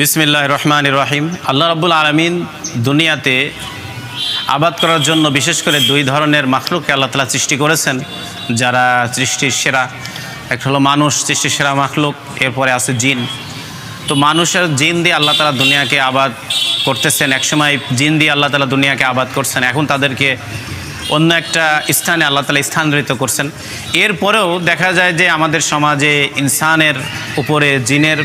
বিসমিল্লাহ রহমান রহিম। আল্লাহ রাব্বুল আলমিন দুনিয়াতে আবাদ করার জন্য বিশেষ করে দুই ধরনের মাখলুককে আল্লাহ তালা সৃষ্টি করেছেন, যারা সৃষ্টির সেরা। একটা হলো মানুষ, সৃষ্টির সেরা মাখলুক, এরপরে আছে জিন। তো মানুষের জিন দিয়ে আল্লাহ তালা দুনিয়াকে আবাদ করতেছেন। একসময় জিন দিয়ে আল্লাহ তালা দুনিয়াকে আবাদ করছেন। এখন তাদেরকে অন্য একটা স্থানে আল্লাহ তালা স্থানান্তরিত করছেন। এরপরেও দেখা যায় যে আমাদের সমাজে ইনসানের উপরে জিনের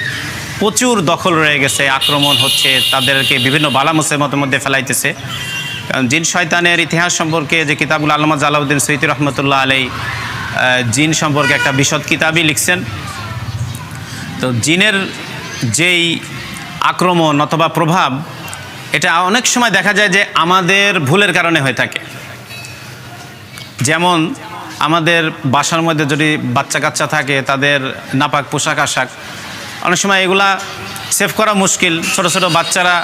প্রচুর দখল রয়ে গেছে, আক্রমণ হচ্ছে, তাদেরকে বিভিন্ন বালা মুসিবতের মধ্যে ফেলাইতেছে। কারণ জিন শয়তানের ইতিহাস সম্পর্কে যে কিতাবুল আলমা জালাউদ্দিন সৈতি রহমতুল্লাহ আলাই জিন সম্পর্কে একটা বিশদ কিতাবই লিখছেন। তো জিনের যেই আক্রমণ অথবা প্রভাব, এটা অনেক সময় দেখা যায় যে আমাদের ভুলের কারণে হয়ে থাকে। যেমন আমাদের বাসার মধ্যে যদি বাচ্চা কাচ্চা থাকে, তাদের নাপাক পোশাক আশাক অনেক সময় এগুলা সেভ করা মুশকিল। ছোট ছোট বাচ্চারা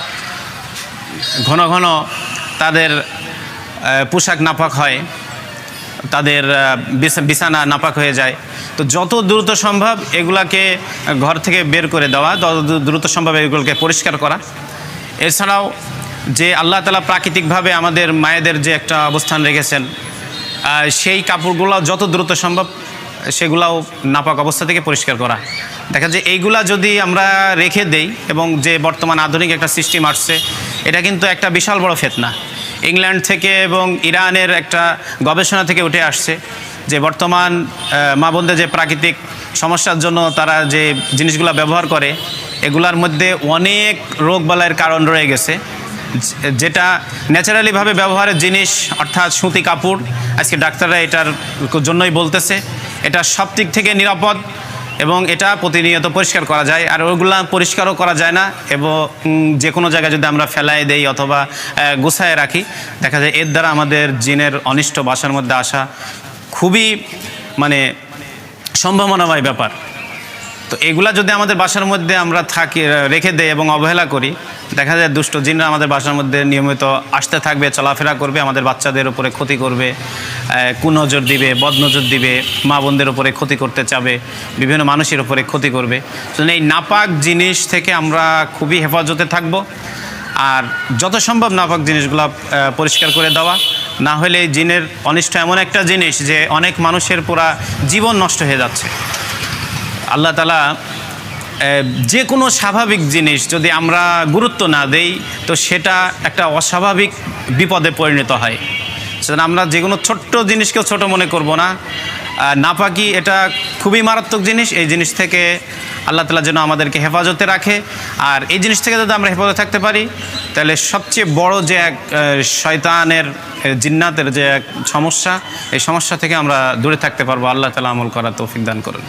ঘন ঘন তাদের পোশাক নাপাক হয়, তাদের বিছানা নাপাক হয়ে যায়। তো যত দ্রুত সম্ভব এগুলাকে ঘর থেকে বের করে দেওয়া, তত দ্রুত সম্ভব এগুলোকে পরিষ্কার করা। এছাড়াও যে আল্লাহ তালা প্রাকৃতিকভাবে আমাদের মায়েদের যে একটা অবস্থান রেখেছেন সেই কাপড়গুলো যত দ্রুত সম্ভব সেগুলাও নাপাক অবস্থা থেকে পরিষ্কার করা। দেখা যায় এইগুলা যদি আমরা রেখে দেই এবং যে বর্তমান আধুনিক একটা সিস্টেম আসছে, এটা কিন্তু একটা বিশাল বড় ফেতনা। ইংল্যান্ড থেকে এবং ইরানের একটা গবেষণা থেকে উঠে আসছে যে বর্তমান মা বোনদের যে প্রাকৃতিক সমস্যার জন্য তারা যে জিনিসগুলো ব্যবহার করে, এগুলার মধ্যে অনেক রোগ বালাইয়ের কারণ রয়ে গেছে। যেটা ন্যাচারালিভাবে ব্যবহারের জিনিস, অর্থাৎ সুতি কাপড়, আজকে ডাক্তাররা এটার জন্যই বলতেছে, এটা সব দিক থেকে নিরাপদ। এবং এটা প্রতিনিয়ত পরিষ্কার করা যায়, আর ওগুলা পরিষ্কারও করা যায় না, এবং যে কোনো জায়গায় যদি আমরা ফেলাই দেই অথবা গুছায় রাখি, দেখা যায় এর দ্বারা আমাদের জিনের অনিষ্ট বাসার মধ্যে আসা খুবই মানে সম্ভাবনাময় ব্যাপার। তো এগুলা যদি আমাদের বাসার মধ্যে আমরা থাকি রেখে দেই এবং অবহেলা করি, দেখা যায় দুষ্ট জিনরা আমাদের বাসার মধ্যে নিয়মিত আসতে থাকবে, চলাফেরা করবে, আমাদের বাচ্চাদের উপরে ক্ষতি করবে কুনজর দিবে, বদনজর দিবে, মা বোনদের উপরে ক্ষতি করতে চাবে, বিভিন্ন মানুষের উপরে ক্ষতি করবে। এই নাপাক জিনিস থেকে আমরা খুবই হেফাজতে থাকব। আর যত সম্ভব নাপাক জিনিসগুলো পরিষ্কার করে দেওয়া। না হলে জিনের অনিষ্ট এমন একটা জিনিস যে অনেক মানুষের পুরা জীবন নষ্ট হয়ে যাচ্ছে। আল্লাহ তালা যে কোনো স্বাভাবিক জিনিস যদি আমরা গুরুত্ব না দেই, তো সেটা একটা অস্বাভাবিক বিপদে পরিণত হয়। সেজন্য আমরা যে কোনো ছোট্ট জিনিসকেও ছোট মনে করব না। নাপাকি এটা খুবই মারাত্মক জিনিস। এই জিনিস থেকে আল্লাহ তালা যেন আমাদেরকে হেফাজতে রাখে। আর এই জিনিস থেকে যদি আমরা হেফাজতে থাকতে পারি, তাহলে সবচেয়ে বড় যে এক শয়তানের জিন্নাতের যে এক সমস্যা, এই সমস্যা থেকে আমরা দূরে থাকতে পারব। আল্লাহ তালা আমল করার তৌফিক দান করুন।